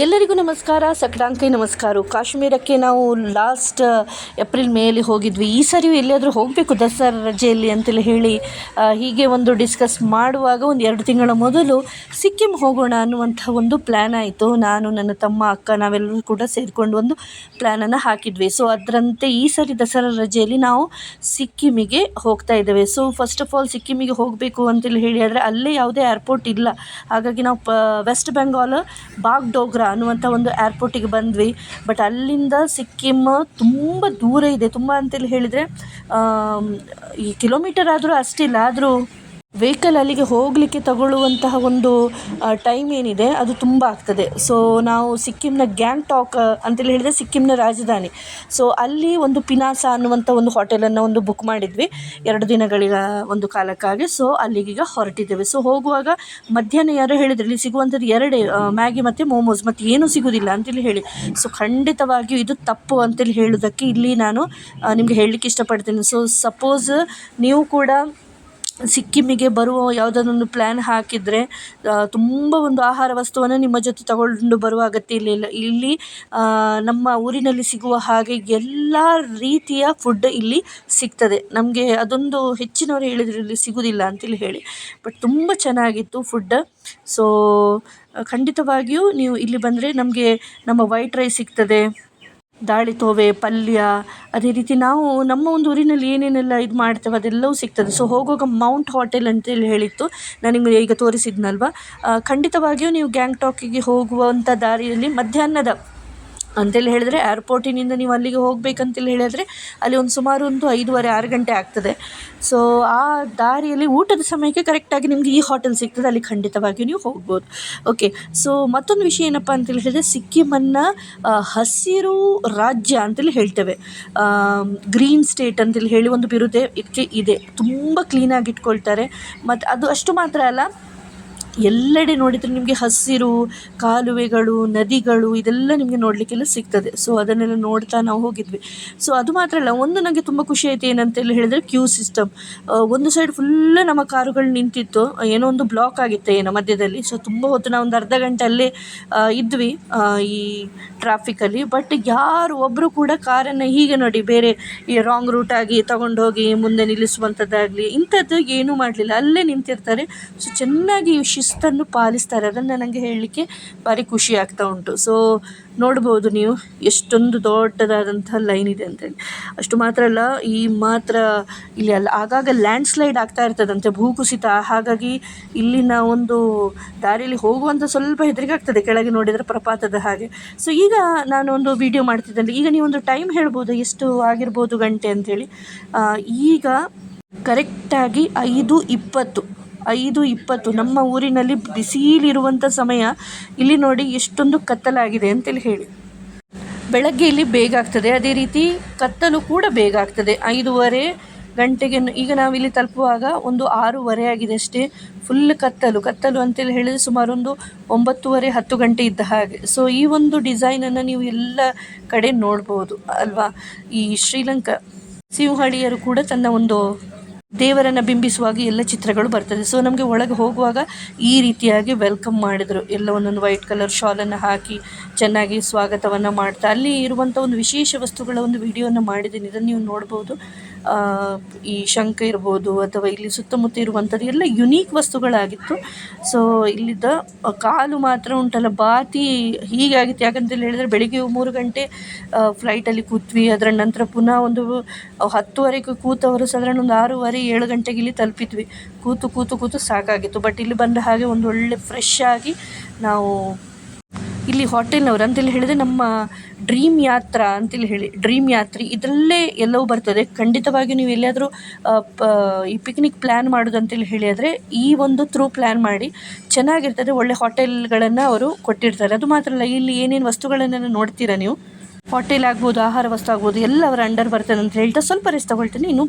ಎಲ್ಲರಿಗೂ ನಮಸ್ಕಾರ, ಸಕಡಾಂಕೈ ನಮಸ್ಕಾರ. ಕಾಶ್ಮೀರಕ್ಕೆ ನಾವು ಲಾಸ್ಟ್ ಏಪ್ರಿಲ್ ಮೇಯಲ್ಲಿ ಹೋಗಿದ್ವಿ. ಈ ಸರಿ ಎಲ್ಲಿಯಾದರೂ ಹೋಗಬೇಕು ದಸರಾ ರಜೆಯಲ್ಲಿ ಅಂತೇಳಿ ಹೇಳಿ ಹೀಗೆ ಒಂದು ಡಿಸ್ಕಸ್ ಮಾಡುವಾಗ ಒಂದು ಎರಡು ತಿಂಗಳ ಮೊದಲು ಸಿಕ್ಕಿಂ ಹೋಗೋಣ ಅನ್ನುವಂಥ ಒಂದು ಪ್ಲ್ಯಾನ್ ಆಯಿತು. ನಾನು, ನನ್ನ ತಮ್ಮ, ಅಕ್ಕ ನಾವೆಲ್ಲರೂ ಕೂಡ ಸೇರಿಕೊಂಡು ಒಂದು ಪ್ಲ್ಯಾನನ್ನು ಹಾಕಿದ್ವಿ. ಸೊ ಅದರಂತೆ ಈ ಸರಿ ದಸರಾ ರಜೆಯಲ್ಲಿ ನಾವು ಸಿಕ್ಕಿಮಿಗೆ ಹೋಗ್ತಾ ಇದ್ದೇವೆ. ಸೊ ಫಸ್ಟ್ ಆಫ್ ಆಲ್ ಸಿಕ್ಕಿಮಿಗೆ ಹೋಗಬೇಕು ಅಂತೇಳಿ ಹೇಳಿ ಆದರೆ ಅಲ್ಲೇ ಯಾವುದೇ ಏರ್ಪೋರ್ಟ್ ಇಲ್ಲ. ಹಾಗಾಗಿ ನಾವು, ಪ ವೆಸ್ಟ್ ಬೆಂಗಾಲ್ ಬಾಗ್ಡೋಗ್ರಾ ಅನ್ನುವಂಥ ಒಂದು ಏರ್ಪೋರ್ಟಿಗೆ ಬಂದ್ವಿ. ಬಟ್ ಅಲ್ಲಿಂದ ಸಿಕ್ಕಿಮ್ ತುಂಬ ದೂರ ಇದೆ. ತುಂಬ ಅಂತೇಳಿ ಹೇಳಿದರೆ ಈ ಕಿಲೋಮೀಟರ್ ಆದರೂ ಅಷ್ಟಿಲ್ಲ. ಆದರೂ ವೆಹಿಕಲ್ ಅಲ್ಲಿಗೆ ಹೋಗಲಿಕ್ಕೆ ತಗೊಳ್ಳುವಂತಹ ಒಂದು ಟೈಮ್ ಏನಿದೆ, ಅದು ತುಂಬ ಆಗ್ತದೆ. ಸೊ ನಾವು ಸಿಕ್ಕಿಂನ ಗ್ಯಾಂಗ್ಟಾಕ್ ಅಂತೇಳಿ ಹೇಳಿದರೆ ಸಿಕ್ಕಿಂನ ರಾಜಧಾನಿ. ಸೊ ಅಲ್ಲಿ ಒಂದು ಪಿನಾಸ ಅನ್ನುವಂಥ ಒಂದು ಹೋಟೆಲನ್ನು ಒಂದು ಬುಕ್ ಮಾಡಿದ್ವಿ. ಎರಡು ದಿನಗಳಿಗ ಒಂದು ಕಾಲಕ್ಕಾಗಿ. ಸೊ ಅಲ್ಲಿಗೀಗ ಹೊರಟಿದ್ದೇವೆ. ಸೊ ಹೋಗುವಾಗ ಮಧ್ಯಾಹ್ನ ಯಾರೋ ಹೇಳಿದ್ರು, ಇಲ್ಲಿ ಸಿಗುವಂಥದ್ದು ಎರಡೇ ಮ್ಯಾಗಿ ಮತ್ತು ಮೋಮೋಸ್ ಮತ್ತು ಏನೂ ಸಿಗೋದಿಲ್ಲ ಅಂತೇಳಿ ಹೇಳಿ. ಸೊ ಖಂಡಿತವಾಗಿಯೂ ಇದು ತಪ್ಪು ಅಂತೇಳಿ ಹೇಳೋದಕ್ಕೆ ಇಲ್ಲಿ ನಾನು ನಿಮಗೆ ಹೇಳಲಿಕ್ಕೆ ಇಷ್ಟಪಡ್ತೀನಿ. ಸೊ ಸಪೋಸ್ ನೀವು ಕೂಡ ಸಿಕ್ಕಿಮಿಗೆ ಬರುವ ಯಾವುದಾದ್ರೊಂದು ಪ್ಲ್ಯಾನ್ ಹಾಕಿದರೆ ತುಂಬ ಒಂದು ಆಹಾರ ವಸ್ತುವನ್ನು ನಿಮ್ಮ ಜೊತೆ ತಗೊಂಡು ಬರುವ ಅಗತ್ಯ ಇರಲಿಲ್ಲ ಇಲ್ಲಿ ನಮ್ಮ ಊರಿನಲ್ಲಿ ಸಿಗುವ ಹಾಗೆ ಎಲ್ಲ ರೀತಿಯ ಫುಡ್ ಇಲ್ಲಿ ಸಿಗ್ತದೆ. ನಮಗೆ ಅದೊಂದು ಹೆಚ್ಚಿನವರು ಹೇಳಿದ್ರು ಇಲ್ಲಿ ಸಿಗುವುದಿಲ್ಲ ಅಂತೇಳಿ ಹೇಳಿ. ಬಟ್ ತುಂಬ ಚೆನ್ನಾಗಿತ್ತು ಫುಡ್ ಸೊ ಖಂಡಿತವಾಗಿಯೂ ನೀವು ಇಲ್ಲಿ ಬಂದರೆ ನಮಗೆ ನಮ್ಮ ವೈಟ್ ರೈಸ್ ಸಿಗ್ತದೆ. ದಾಳಿ ತೋವೆ, ಪಲ್ಯ, ಅದೇ ರೀತಿ ನಾವು ನಮ್ಮ ಒಂದು ಊರಿನಲ್ಲಿ ಏನೇನೆಲ್ಲ ಇದು ಮಾಡ್ತೇವೆ, ಅದೆಲ್ಲವೂ ಸಿಗ್ತದೆ. ಸೊ ಹೋಗುವಾಗ ಮೌಂಟ್ ಹೋಟೆಲ್ ಅಂತೇಳಿ ಹೇಳಿತ್ತು. ನಾನು ನಿಮಗೆ ಈಗ ತೋರಿಸಿದ್ನಲ್ವ? ಖಂಡಿತವಾಗಿಯೂ ನೀವು ಗ್ಯಾಂಗ್ಟಾಕಿಗೆ ಹೋಗುವಂಥ ದಾರಿಯಲ್ಲಿ ಮಧ್ಯಾಹ್ನದ ಅಂತೇಳಿ ಹೇಳಿದ್ರೆ ಏರ್ಪೋರ್ಟಿನಿಂದ ನೀವು ಅಲ್ಲಿಗೆ ಹೋಗಬೇಕಂತೇಳಿ ಹೇಳಿದರೆ ಅಲ್ಲಿ ಒಂದು ಸುಮಾರು ಒಂದು ಐದೂವರೆ, ಆರು ಗಂಟೆ ಆಗ್ತದೆ. ಸೊ ಆ ದಾರಿಯಲ್ಲಿ ಊಟದ ಸಮಯಕ್ಕೆ ಕರೆಕ್ಟಾಗಿ ನಿಮಗೆ ಈ ಹೋಟೆಲ್ ಸಿಗ್ತದೆ. ಅಲ್ಲಿ ಖಂಡಿತವಾಗಿಯೂ ನೀವು ಹೋಗ್ಬೋದು. ಓಕೆ ಸೊ ಮತ್ತೊಂದು ವಿಷಯ ಏನಪ್ಪ ಅಂತೇಳಿ ಹೇಳಿದರೆ ಸಿಕ್ಕಿಮನ್ನು ಹಸಿರು ರಾಜ್ಯ ಅಂತೇಳಿ ಹೇಳ್ತೇವೆ. ಗ್ರೀನ್ ಸ್ಟೇಟ್ ಅಂತೇಳಿ ಹೇಳಿ ಒಂದು ಬಿರುದೆ ಇದಕ್ಕೆ ಇದೆ. ತುಂಬ ಕ್ಲೀನಾಗಿ ಇಟ್ಕೊಳ್ತಾರೆ. ಮತ್ತು ಅದು ಅಷ್ಟು ಮಾತ್ರ ಅಲ್ಲ ಎಲ್ಲೆಡೆ ನೋಡಿದರೆ ನಿಮಗೆ ಹಸಿರು, ಕಾಲುವೆಗಳು, ನದಿಗಳು, ಇದೆಲ್ಲ ನಿಮಗೆ ನೋಡಲಿಕ್ಕೆಲ್ಲ ಸಿಗ್ತದೆ. ಸೊ ಅದನ್ನೆಲ್ಲ ನೋಡ್ತಾ ನಾವು ಹೋಗಿದ್ವಿ. ಸೊ ಅದು ಮಾತ್ರ ಅಲ್ಲ, ಒಂದು ನನಗೆ ತುಂಬ ಖುಷಿ ಆಯಿತು ಏನಂತೇಳಿ ಹೇಳಿದರೆ ಕ್ಯೂ ಸಿಸ್ಟಮ್ ಒಂದು ಸೈಡ್ ಫುಲ್ ನಮ್ಮ ಕಾರುಗಳು ನಿಂತಿತ್ತು. ಏನೋ ಒಂದು ಬ್ಲಾಕ್ ಆಗಿತ್ತು ಏನೋ ಮಧ್ಯದಲ್ಲಿ. ಸೊ ತುಂಬ ಹೊತ್ತು ನಾವು ಒಂದು ಅರ್ಧ ಗಂಟೆ ಅಲ್ಲೇ ಇದ್ವಿ ಈ ಟ್ರಾಫಿಕಲ್ಲಿ ಬಟ್ ಯಾರು ಒಬ್ಬರು ಕೂಡ ಕಾರನ್ನು ಹೀಗೆ ನೋಡಿ ಬೇರೆ ಈ ರಾಂಗ್ ರೂಟಾಗಿ ತೊಗೊಂಡೋಗಿ ಮುಂದೆ ನಿಲ್ಲಿಸುವಂಥದ್ದಾಗಲಿ ಇಂಥದ್ದು ಏನೂ ಮಾಡಲಿಲ್ಲ. ಅಲ್ಲೇ ನಿಂತಿರ್ತಾರೆ. ಸೊ ಚೆನ್ನಾಗಿ ಶಿಸ್ತನ್ನು ಪಾಲಿಸ್ತಾರೆ. ಅದನ್ನು ನನಗೆ ಹೇಳಲಿಕ್ಕೆ ಭಾರಿ ಖುಷಿ ಆಗ್ತಾ ಉಂಟು. ಸೊ ನೋಡ್ಬೋದು ನೀವು ಎಷ್ಟೊಂದು ದೊಡ್ಡದಾದಂಥ ಲೈನ್ ಇದೆ ಅಂತೇಳಿ ಅಷ್ಟು ಮಾತ್ರ ಅಲ್ಲ, ಈ ಮಾತ್ರ ಇಲ್ಲಿ ಅಲ್ಲ, ಆಗಾಗ ಲ್ಯಾಂಡ್ ಸ್ಲೈಡ್ ಆಗ್ತಾ ಇರ್ತದಂತೆ ಭೂಕುಸಿತ ಹಾಗಾಗಿ ಇಲ್ಲಿನ ಒಂದು ದಾರಿಯಲ್ಲಿ ಹೋಗುವಂಥ ಸ್ವಲ್ಪ ಹೆದರಿಕೆ ಆಗ್ತದೆ, ಕೆಳಗೆ ನೋಡಿದರೆ ಪ್ರಪಾತದ ಹಾಗೆ. ಸೊ ಈಗ ನಾನು ಒಂದು ವಿಡಿಯೋ ಮಾಡ್ತಿದ್ದಲ್ಲಿ ಈಗ ನೀವೊಂದು ಟೈಮ್ ಹೇಳ್ಬೋದು, ಎಷ್ಟು ಆಗಿರ್ಬೋದು ಗಂಟೆ ಅಂಥೇಳಿ ಈಗ ಕರೆಕ್ಟಾಗಿ ಐದು ಇಪ್ಪತ್ತು. ಐದು ಇಪ್ಪತ್ತು, ನಮ್ಮ ಊರಿನಲ್ಲಿ ಬಿಸಿಲಿರುವಂಥ ಸಮಯ ಇಲ್ಲಿ ನೋಡಿ ಎಷ್ಟೊಂದು ಕತ್ತಲಾಗಿದೆ ಅಂತೇಳಿ ಹೇಳಿ. ಬೆಳಗ್ಗೆ ಇಲ್ಲಿ ಬೇಗ ಆಗ್ತದೆ. ಅದೇ ರೀತಿ ಕತ್ತಲು ಕೂಡ ಬೇಗ ಆಗ್ತದೆ. ಐದೂವರೆ ಗಂಟೆಗೆ ಈಗ ನಾವಿಲ್ಲಿ ತಲುಪುವಾಗ ಒಂದು ಆರೂವರೆ ಆಗಿದೆ ಅಷ್ಟೇ. ಫುಲ್ ಕತ್ತಲು ಕತ್ತಲು ಅಂತೇಳಿ ಹೇಳಿದರೆ ಸುಮಾರು ಒಂದು ಒಂಬತ್ತುವರೆ, ಹತ್ತು ಗಂಟೆ ಇದ್ದ ಹಾಗೆ. ಸೊ ಈ ಒಂದು ಡಿಸೈನನ್ನು ನೀವು ಎಲ್ಲ ಕಡೆ ನೋಡ್ಬೋದು, ಅಲ್ವಾ? ಈ ಶ್ರೀಲಂಕಾ ಸಿಂಹಳಿಯರು ಕೂಡ ತನ್ನ ಒಂದು ದೇವರನ್ನು ಬಿಂಬಿಸುವಾಗ ಎಲ್ಲ ಚಿತ್ರಗಳು ಬರ್ತದೆ. ಸೊ ನಮಗೆ ಒಳಗೆ ಹೋಗುವಾಗ ಈ ರೀತಿಯಾಗಿ ವೆಲ್ಕಮ್ ಮಾಡಿದರು. ಎಲ್ಲ ಒಂದೊಂದು ವೈಟ್ ಕಲರ್ ಶಾಲನ್ನು ಹಾಕಿ ಚೆನ್ನಾಗಿ ಸ್ವಾಗತವನ್ನು ಮಾಡ್ತಾ ಅಲ್ಲಿ ಇರುವಂಥ ಒಂದು ವಿಶೇಷ ವಸ್ತುಗಳ ಒಂದು ವಿಡಿಯೋನ ಮಾಡಿದ್ದೀನಿ. ಇದನ್ನು ನೀವು ನೋಡ್ಬೋದು. ಆ, ಈ ಶಂಖ ಇರ್ಬೋದು ಅಥವಾ ಇಲ್ಲಿ ಸುತ್ತಮುತ್ತ ಇರುವಂಥದ್ದು ಎಲ್ಲ ಯುನೀಕ್ ವಸ್ತುಗಳಾಗಿತ್ತು. ಸೊ ಇಲ್ಲಿದ್ದ ಕಾಲು ಮಾತ್ರ ಉಂಟಲ್ಲ, ಬಾತಿ ಹೀಗಾಗಿತ್ತು. ಯಾಕಂತೇಳಿ ಹೇಳಿದರೆ ಬೆಳಿಗ್ಗೆ ಮೂರು ಗಂಟೆ ಫ್ಲೈಟಲ್ಲಿ ಕೂತ್ವಿ. ಅದರ ನಂತರ ಪುನಃ ಒಂದು ಹತ್ತುವರೆಗೆ ಕೂತವರು ಸಾಧಾರಣ ಒಂದು ಆರೂವರೆ, ಏಳು ಗಂಟೆಗೆ ಇಲ್ಲಿ ತಲುಪಿದ್ವಿ. ಕೂತು ಕೂತು ಕೂತು ಸಾಕಾಗಿತ್ತು. ಬಟ್ ಇಲ್ಲಿ ಬಂದ ಹಾಗೆ ಒಂದು ಒಳ್ಳೆ ಫ್ರೆಶ್ ಆಗಿ ನಾವು ಇಲ್ಲಿ ಹೋಟೆಲ್ನವ್ರು ಅಂತೇಳಿ ಹೇಳಿದರೆ ನಮ್ಮ ಡ್ರೀಮ್ ಯಾತ್ರ ಅಂತೇಳಿ ಹೇಳಿ ಡ್ರೀಮ್ ಯಾತ್ರಿ ಇದರಲ್ಲೇ ಎಲ್ಲವೂ ಬರ್ತದೆ. ಖಂಡಿತವಾಗಿ ನೀವು ಎಲ್ಲಿಯಾದರೂ ಈ ಪಿಕ್ನಿಕ್ ಪ್ಲ್ಯಾನ್ ಮಾಡೋದು ಅಂತೇಳಿ ಹೇಳಿದರೆ ಈ ಒಂದು ಥ್ರೂ ಪ್ಲ್ಯಾನ್ ಮಾಡಿ ಚೆನ್ನಾಗಿರ್ತದೆ, ಒಳ್ಳೆ ಹೋಟೆಲ್ಗಳನ್ನು ಅವರು ಕೊಟ್ಟಿರ್ತಾರೆ. ಅದು ಮಾತ್ರ ಅಲ್ಲ, ಇಲ್ಲಿ ಏನೇನು ವಸ್ತುಗಳನ್ನೆಲ್ಲ ನೋಡ್ತೀರಾ ನೀವು? ಹೋಟೆಲ್ ಆಗ್ಬೋದು, ಆಹಾರ ವಸ್ತು ಆಗ್ಬೋದು, ಎಲ್ಲ ಅವರ ಅಂಡರ್ ಬರ್ತದೆ ಅಂತ ಹೇಳ್ತಾ ಸ್ವಲ್ಪ ರೆಸ್ಟ್ ತಗೊಳ್ತೀನಿ, ಇನ್ನು